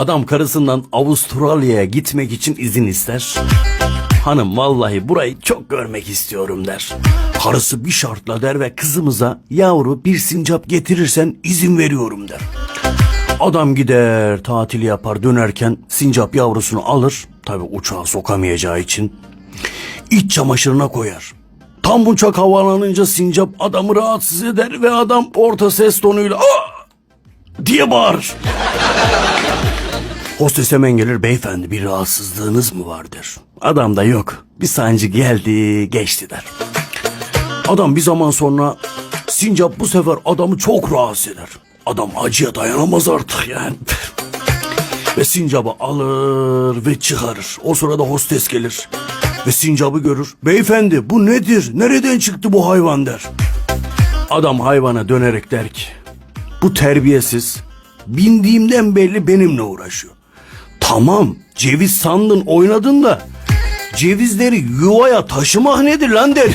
Adam karısından Avustralya'ya gitmek için izin ister. Hanım vallahi burayı çok görmek istiyorum der. Karısı bir şartla der ve kızımıza yavru bir sincap getirirsen izin veriyorum der. Adam gider tatil yapar dönerken sincap yavrusunu alır. Tabi uçağa sokamayacağı için. iç çamaşırına koyar. Tam uçak havalanınca sincap adamı rahatsız eder ve adam orta ses tonuyla "Aa!" diye bağırır. Hostes hemen gelir beyefendi bir rahatsızlığınız mı vardır? Adam da yok bir sancı geldi geçti der. Adam bir zaman sonra sincap bu sefer adamı çok rahatsız eder. Adam acıya dayanamaz artık yani. ve sincabı alır ve çıkarır. O sırada hostes gelir. Ve sincabı görür. Beyefendi bu nedir? Nereden çıktı bu hayvan der. Adam hayvana dönerek der ki. Bu terbiyesiz. Bindiğimden belli benimle uğraşıyor. Tamam ceviz sandın oynadın da cevizleri yuvaya taşımak nedir lan der.